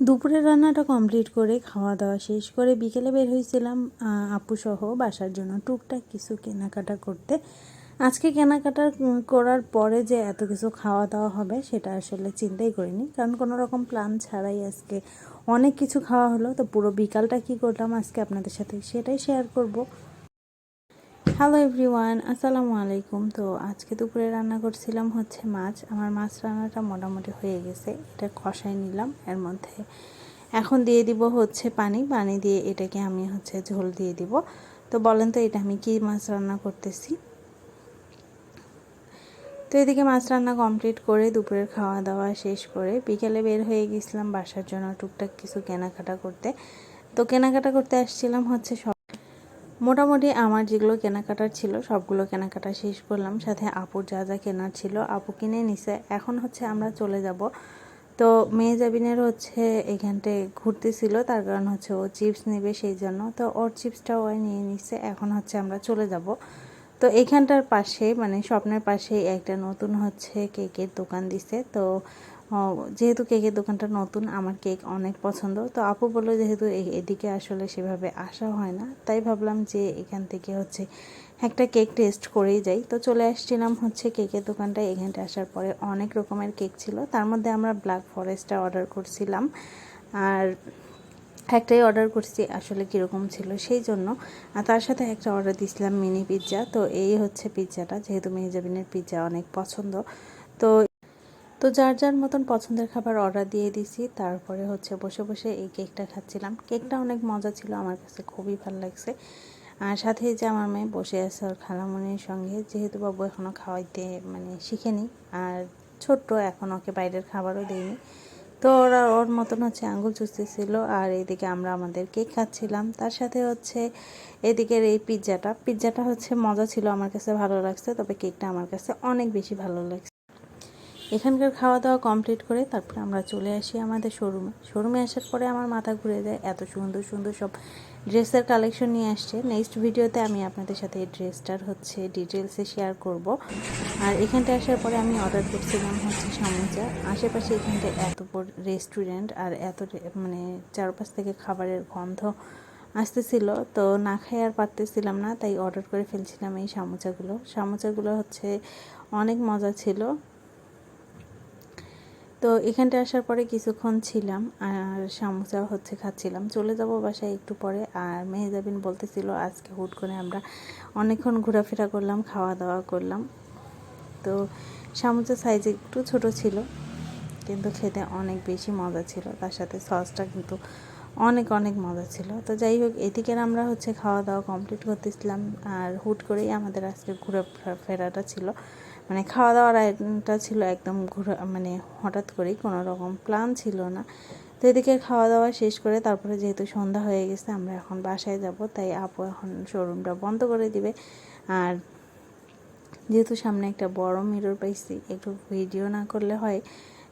দুপুরের রান্নাটা কমপ্লিট করে খাওয়া দাওয়া শেষ করে বিকেলে বের হয়েছিলাম আপু সহ বাসার জন্য টুকটাক কিছু কেনাকাটা করতে। আজকে কেনাকাটা করার পরে যে এত কিছু খাওয়া দাওয়া হবে সেটা আসলে চিন্তাই করিনি, কারণ কোনো রকম প্ল্যান ছাড়াই আজকে অনেক কিছু খাওয়া হলো। তো পুরো বিকালটা কি করলাম আজকে আপনাদের সাথে সেটাই শেয়ার করব। হ্যালো এভরিওয়ান আসসালামু আলাইকুম। তো আজকে দুপুরে রান্না করছিলাম হচ্ছে মাছ। আমার মাছ রান্নাটা মোটামুটি হয়ে গেছে। এটা কষাই নিলাম। এর মধ্যে এখন দিয়ে দিব হচ্ছে পানি। পানি দিয়ে এটাকে আমি হচ্ছে ঝোল দিয়ে দিব। তো বলেন তো, এটা আমি কি মাছ রান্না করতেছি? তো এদিকে মাছ রান্না কমপ্লিট করে দুপুরের খাওয়া দাওয়া শেষ করে বিকেলে বের হয়ে গেছিলাম বাসার জন্য টুকটাক কিছু কেনাকাটা করতে। তো কেনাকাটা করতে আসছিলাম হচ্ছে সব মোটামুটি আমার যেগুলো কেনাকাটার ছিল, সবগুলো কেনাকাটা শেষ করলাম। সাথে আপুর যা যা কেনার ছিল, আপু কিনে নিছে। এখন হচ্ছে আমরা চলে যাব। তো মেয়ে জাবিনের হচ্ছে এখানটায় ঘুরতেছিল তার কারণ হচ্ছে ও চিপস নেবে সেই জন্য। তো ওর চিপসটাও ও নিয়ে নিচ্ছে এখন হচ্ছে আমরা চলে যাব। তো এখানটার পাশে মানে স্বপ্নের পাশে একটা নতুন হচ্ছে কেকের দোকান দিছে। তো যেহেতু কেকের দোকানটা নতুন, আমার কেক অনেক পছন্দ। তো আপু বলল যেহেতু এদিকে আসলে সেভাবে আসা হয় না, তাই ভাবলাম যে এখান থেকে হচ্ছে একটা কেক টেস্ট করেই যাই। তো চলে আসছিলাম হচ্ছে কেকের দোকানটায়, এখানটা আসার পরে অনেক রকমের কেক ছিল। তার মধ্যে আমরা ব্ল্যাক ফরেস্টটা অর্ডার করছিলাম। আর একটাই অর্ডার করছি, আসলে কীরকম ছিল সেই জন্য। আর তার সাথে একটা অর্ডার দিয়েছিলাম মিনি পিৎজা। তো এই হচ্ছে পিৎজাটা, যেহেতু মেহজাবিনের পিৎজা অনেক পছন্দ। তো তো যার যার মতন পছন্দের খাবার অর্ডার দিয়ে দিছি, তারপরে হচ্ছে বসে বসে এই কেকটা খাচ্ছিলাম। কেকটা অনেক মজা ছিল, আমার কাছে খুবই ভালো লাগছে। আর সাথে যে আমার মেয়ে বসে আছে ওর খালামনির সঙ্গে, যেহেতু বাবু এখনও খাওয়াইতে মানে শিখেনি, আর ছোট্ট এখন ওকে বাইরের খাবারও দেয়নি তো ওরা ওর মতন হচ্ছে আঙ্গুল চুষতেছিল, আর এদিকে আমরা আমাদের কেক খাচ্ছিলাম। তার সাথে হচ্ছে এদিকের এই পিৎজাটা পিৎজাটা হচ্ছে মজা ছিল, আমার কাছে ভালো লাগছে, তবে কেকটা আমার কাছে অনেক বেশি ভালো লাগছে। এখানকার খাওয়া দাওয়া কমপ্লিট করে তারপরে আমরা চলে আসি আমাদের শোরুমে শোরুমে আসার পরে আমার মাথা ঘুরে যায়, এত সুন্দর সুন্দর সব ড্রেসের কালেকশন নিয়ে আসছে। নেক্সট ভিডিওতে আমি আপনাদের সাথে এই ড্রেসটার হচ্ছে ডিটেলসে শেয়ার করব। আর এখানটা আসার পরে আমি অর্ডার করছিলাম হচ্ছে সমুচা। আশেপাশে এখানটা এত রেস্টুরেন্ট আর এত মানে চারপাশ থেকে খাবারের গন্ধ আসতেছিল। তো না খাই আর পারতেছিলাম না, তাই অর্ডার করে ফেলছিলাম এই সামোচাগুলো। সামোচাগুলো হচ্ছে অনেক মজা ছিল। তো এখানটা আসার পরে কিছুক্ষণ ছিলাম আর সামোসা হচ্ছে খাচ্ছিলাম। চলে যাব বাসায় একটু পরে আর মেহেজাবিন বলতেছিল, আজকে হুট করে আমরা অনেকক্ষণ ঘোরাফেরা করলাম খাওয়া দাওয়া করলাম। তো সামোসা সাইজ একটু ছোট ছিল, কিন্তু খেতে অনেক বেশি মজা ছিল। তার সাথে সসটা কিন্তু অনেক অনেক মজা ছিল। তো যাই হোক, এদিকের আমরা হচ্ছে খাওয়া দাওয়া কমপ্লিট করতেছিলাম আর হুট করেই আমাদের আজকে ঘুরে ফেরাটা ছিল। মানে খাওয়া দাওয়ার আয়োজনটা ছিল একদম ঘুরে মানে হঠাৎ করেই, কোনো রকম প্ল্যান ছিল না। তো এদিকে খাওয়া দাওয়া শেষ করে তারপরে যেহেতু সন্ধ্যা হয়ে গেছে, আমরা এখন বাসায় যাব, তাই আপু এখন শোরুমটা বন্ধ করে দিবে। আর যেহেতু সামনে একটা বড় মিরর পাইছি, একটু ভিডিও না করলে হয়।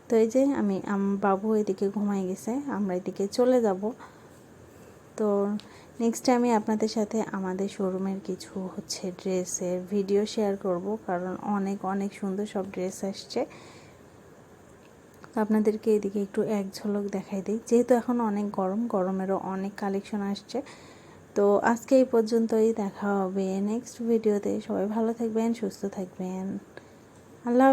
তো এই যে আম- বাবু এদিকে ঘুমাই গেছে, আমরা এদিকে চলে যাব। তো নেক্সট আমি আপনাদের সাথে আমাদের শোরুমের কিছু হচ্ছে ড্রেসের ভিডিও শেয়ার করব, কারণ অনেক অনেক সুন্দর সব ড্রেস আসছে। আপনাদেরকে এদিকে একটু এক ঝলক দেখাই দিই। যেহেতু এখন অনেক গরম, গরমেরও অনেক কালেকশন আসছে। তো আজকে এই পর্যন্তই, দেখা হবে নেক্সট ভিডিওতে সবাই ভালো থাকবেন, সুস্থ থাকবেন। আল্লাহ